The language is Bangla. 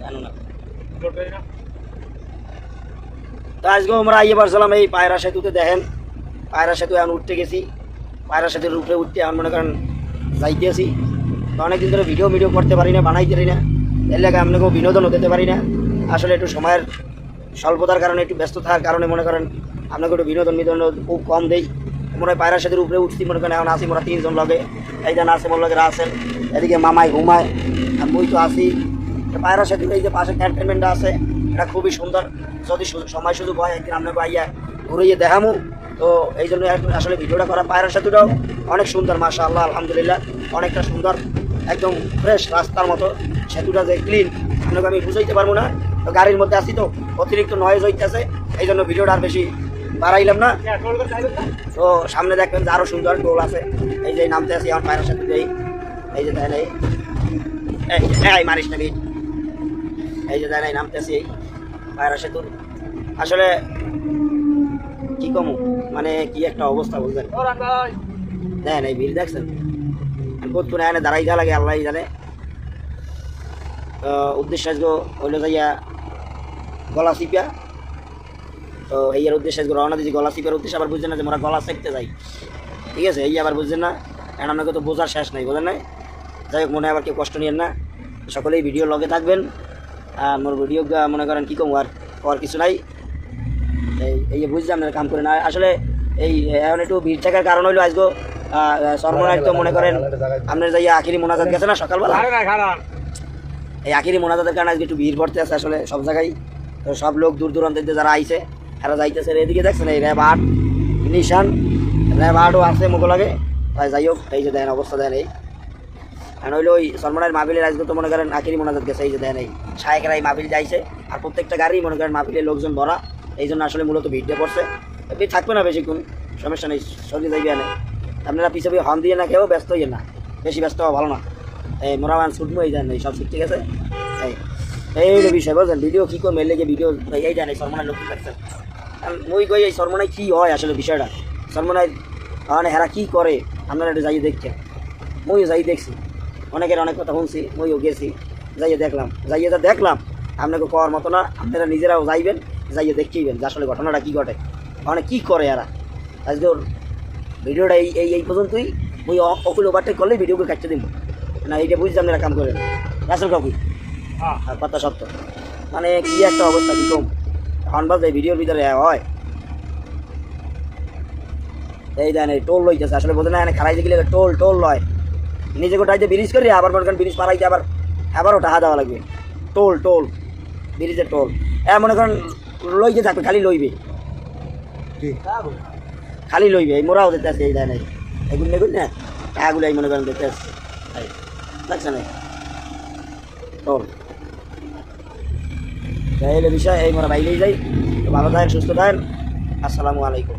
জানো তো আজকে আমরা আইয়ে পারছিলাম এই পায়রা সেতুতে, দেখেন। পায়রা সেতু এখন উঠতে গেছি। পায়রা সেতুর উপরে উঠতে এখন মনে করেন যাইতেছি তো অনেকদিন ধরে ভিডিও ভিডিও করতে পারি না, বানাইতে পারি না। এর লাগে আপনাকেও বিনোদনও দিতে পারি না। আসলে একটু সময়ের স্বল্পতার কারণে, একটু ব্যস্ত থাকার কারণে মনে করেন আপনাকে একটু বিনোদন বিনোদন খুব কম দেই। মনে হয় পায়রা সেতুর উপরে উঠছি মনে করেন, এখন আসি মোরা তিনজন লগে। এই যে নাসে মোর লগে আছেন। এদিকে মামাই ঘুমায়, আর মুই তো আসি পায়রা সেতুর এই যে পাশে ক্যান্টনমেন্টটা আছে, এটা খুবই সুন্দর। যদি সময় সুযোগ হয়, একদিন আপনাকে আইয়া ঘুরিয়ে দেখামু। তো এই জন্য আসলে ভিডিওটা করা পায়রা সেতুটাও অনেক সুন্দর মাশা আল্লাহ আলহামদুলিল্লাহ, অনেকটা সুন্দর, একদম ফ্রেশ রাস্তার মতো। সেতুটা যে ক্লিন আপনাকে আমি বুঝাইতে পারব না। তো গাড়ির মধ্যে আসি তো, অতিরিক্ত নয়েজ হইতেছে। এই জন্য ভিডিওটা আর বেশি বাড়াইলাম না। তো সামনে দেখবেন যে আরও সুন্দর টোল আছে। এই যে নামতে আসি আমার পায়রা সেতু এই যে দেখেন এই মারিস না। এই যে দেখেন নামতেছি। পায়রা সেতুর আসলে কি কমু? মানে কি একটা অবস্থা বুঝলেন দেখেন এই ভিড় দেখছেন? কতক্ষণ এখানে দাঁড়াই যা লাগে আল্লাহ জানে। তো উদ্দেশ্য হইল যাইয়া গলা চিপিয়া তো এইয়ার উদ্দেশ্যে রওনা দিয়েছি গলা চিপার উদ্দেশ্যে। আবার বুঝছেন না যে মোরা গলা চেপতে যাই। ঠিক আছে? এই আবার বুঝছেন না? এখন আপনাকে তো বোঝার শেষ নাই বোঝেন নাই? যাই হোক মনে হয় আবার কেউ কষ্ট নিয়েন না। সকলেই ভিডিও লগে থাকবেন। মোর ভিডিও মনে করেন কী কম আর আর কিছু নাই। এই বুঝলাম না কাম করে না। আসলে এই এখন একটু ভিড় থাকার কারণ হইল আজকে সর্বনাশ তো মনে করেন আপনার যাই আখিরি মোনাজাত গেছে না সকালবেলা? এই আখিরি মোনাজাতের কারণে আজকে একটু ভিড় পড়তে আছে আসলে সব জায়গায়। তো সব লোক দূর দূরান্ত যারা আইছে তারা যাইতেছে এদিকে দেখছেন এই র্যাব আট নিশান র্যাব আটও আছে মোগলাগে তাই যাই হোক এই যে দেন অবস্থা দেন এই। আর হইল ওই সলমানের মাহবিলের আজকে তো মনে করেন আখিরি মোনাজাত গেছে, এই যে দেন এই শায়েকেরা এই মাহবিল যাইছে, আর প্রত্যেকটা গাড়ি মনে করেন মাহবিলের লোকজন ভরা, এই জন্য আসলে মূলত ভিড়টা পড়ছে। থাকবে না বেশিক্ষণ, সমস্যা নেই সবজি যাইবে আনে আপনারা পিছিয়ে হর্ন দিয়ে না কেউ ব্যস্ত হইয়েন না, বেশি ব্যস্ত হওয়া ভালো না। এই মোরাবান শুটমো, এই জান সব ঠিক ঠিক আছে? এই এই বিষয় বলছেন ভিডিও কী করে, মেলে গিয়ে ভিডিও, এই জানে সরমনায় লোক দেখছেন। মুই কই, এই সরমনায় কী হয় আসলে বিষয়টা? সরমনায় মানে হেরা কী করে? আপনারা একটু যাই দেখছেন। মুইও যাই দেখছি। অনেকের অনেক কথা শুনছি মুইও গেছি। যাইয়ে দেখলাম। যাইয়ে যা দেখলাম আপনাকে কওয়ার মতো না আপনারা নিজেরাও যাইবেন যাইয়ে দেখছেইবেন যে আসলে ঘটনাটা কী ঘটে। মানে কী করে এরা? আজকে ওর ভিডিওটা এই এই এই পর্যন্তই। অ- অকুল ওভারটেক করলে ভিডিওকে কাটতে দিব। না এইটা না এরা কাম করে। আসল কাকু? আর কথা সত্য। মানে কি একটা অবস্থা কি কম? হনবাজ এই ভিডিওর ভিতরে হয়। এই দেন এই টোল লইতেছে। আসলে বোঝে না এখানে খারাইতে গেলে টোল টোল লয়। নিজে গোটাইতে ব্রিজ করি আবার মনে করেন ব্রিজ পারাইতে আবার আবারও টাকা দেওয়া লাগবে। টোল টোল ব্রিজের টোল। এ মনে করেন লইতে থাকবে খালি লইবে। খালি লইবে এই মোরাও দিতে আছে এই দেন নাই। এগুলো নেগুন না? টাকাগুলো এই মনে করেন দিতে আসছে লাগছে না টোল। হলো বিষয় এই মোরা বাইরেই যাই। ভালো থাকেন সুস্থ থাকেন। আসসালামু আলাইকুম।